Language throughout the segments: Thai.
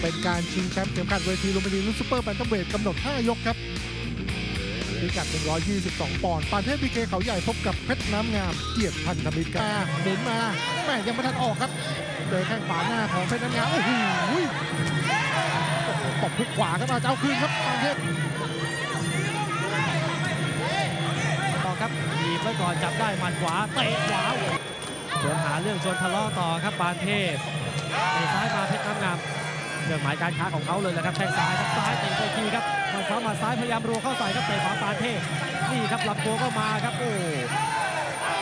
เป็นการชิงแชมป์เข็มขัดเวทีลูมพินีรุ่นซูเปอร์แบนตัมเวทกำหนด 5 ยกครับพิกัด 122 ปอนด์ปานเทพพีเคเขาใหญ่พบกับเพชรน้ำงาม เกียรติพันธมิตรครับหมุนมาแม่ยังไม่ทันออกครับเจอแข้งขวาหน้าของเพชรน้ำงาม โอ้โหโอ้โหตบพุกขวาครับมาจะเอาคืนครับปานเทพต่อครับหยีบไว้ก่อนจับได้หมัดขวาเตะขวาชวนหาเรื่องชวนทะเลาะต่อครับปานเทพเตะซ้ายมาเพชรน้ำงาม เครื่องหมายการค้าของเขาเลยแหละครับแข้งซ้ายครับซ้ายเตะไปทีครับหมัดขวาหมาซ้ายพยายามรัวเข้าใส่ครับเตะขวาปานเทพนี่ครับลำตัวก็มาครับโอ้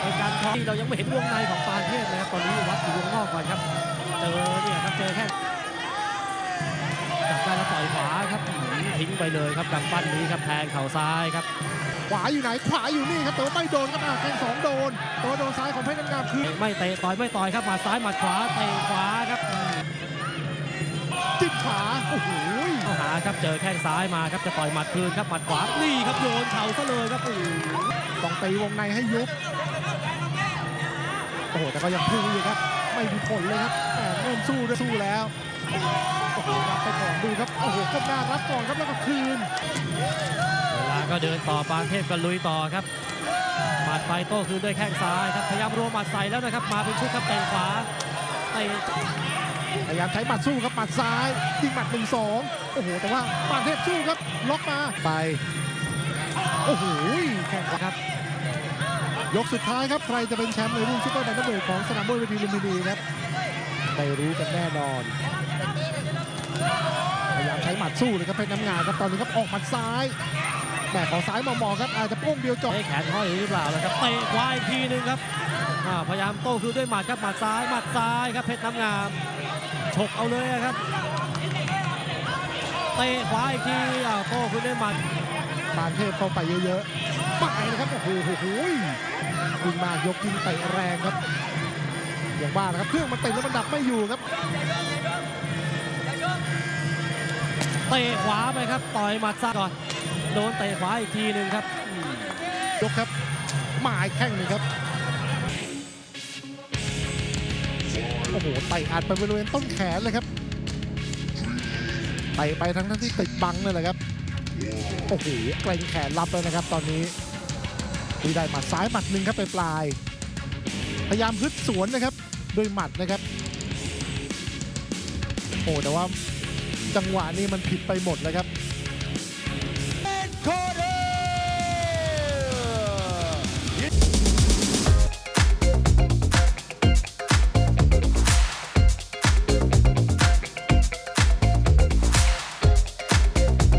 ในการท้องที่เรายังไม่เห็นวงในของปานเทพเลยครับตอนนี้วัดอยู่วงนอกก่อนครับ เจอเนี่ยครับเจอแค่จับได้แล้วต่อยขวาครับอื้อหือทิ้งไปเลยครับดังปั้นนี้ครับแทงเข่าซ้ายครับขวาอยู่ไหนขวาอยู่นี่ครับแต่ว่าไม่โดนครับอะแข้งสองโดนแตัวาโดนซ้ายของเพชรน้ำงามคือไม่เตะต่อยไม่ต่อยครับหมัดซ้ายหมัดขวาเตะขวาครับ จิ้มขวาโอ้โหเข้าหาครับเจอแข้งซ้ายมาครับจะต่อยหมัดคืนครับหมัดขวานี่ครับโยนเข่าซะเลยครับโอ้โหต้องตีวงในให้ยุบโอ้โหแต่ก็ยังพุ่งอยู่ครับไม่มีผลเลยครับแหมเริ่มสู้ด้วยสู้แล้วโอ้โหรับไปก่อนดูครับโอ้โหก้มหน้ารับก่อนครับแล้วก็คืนเวลาก็เดินต่อปานเทพก็ลุยต่อครับหมัดไปโต้คืนด้วยแข้งซ้ายครับพยายามรวมหมัดใส่แล้วนะครับมาเป็นชุดครับเตะขวาเตะ พยายามใช้หมัดสู้ครับหมัดซ้ายยิงหมัดหนึ่งสองโอ้โห แต่ว่าปานเทพสู้ครับล็อกมาไป โอ้โหแข่งครับ ยกสุดท้ายครับ ใครจะเป็นแชมป์ในรุ่นซูเปอร์แบนด์เวทของสนามมวยเวทีลุมพินีครับได้รู้กันแน่นอนพยายามใช้หมัดสู้เลยครับเพชรน้ำงาครับตอนนี้ครับออกหมัดซ้ายแหม่ขอซ้ายมองๆครับอาจจะโป้งเดียวจบให้แขนห้อยหรือเปล่านะครับเตะขวาอีกทีหนึงครับอ่าพยายามโต้คืนด้วยหมัดครับหมัดซ้ายหมัดซ้ายครับเพชรน้ำงาม ฉกเอาเลยอะครับเตะขวาอีกทีอ้าวโต้คืนด้วยหมัดปานเทพเข้าไปเยอะๆปักนะครับโอ้โหโอ้โหยิงมากยกยิงเตะแรงครับ อย่างว่านะครับเครื่องมันเตะแล้วมันดับไม่อยู่ครับเตะขวาไปครับต่อยหมัดซ้ายก่อนโดนเตะขวาอีกทีหนึ่งครับอืมยกครับหมายแข้งหนึ่งครับ ไต่อัดไปบริเวณต้นแขนเลยครับไต่ไปทั้งทั้งที่ติดบังนั่นแหละครับโอ้โหเกรงแขนรับเลยนะครับ ตอนนี้ที่ได้หมัดซ้ายหมัดหนึ่งครับไปปลาย พยายามฮึดสวนนะครับด้วยหมัดนะครับโอ้แต่ว่าจังหวะนี้มันผิดไปหมดเลยครับ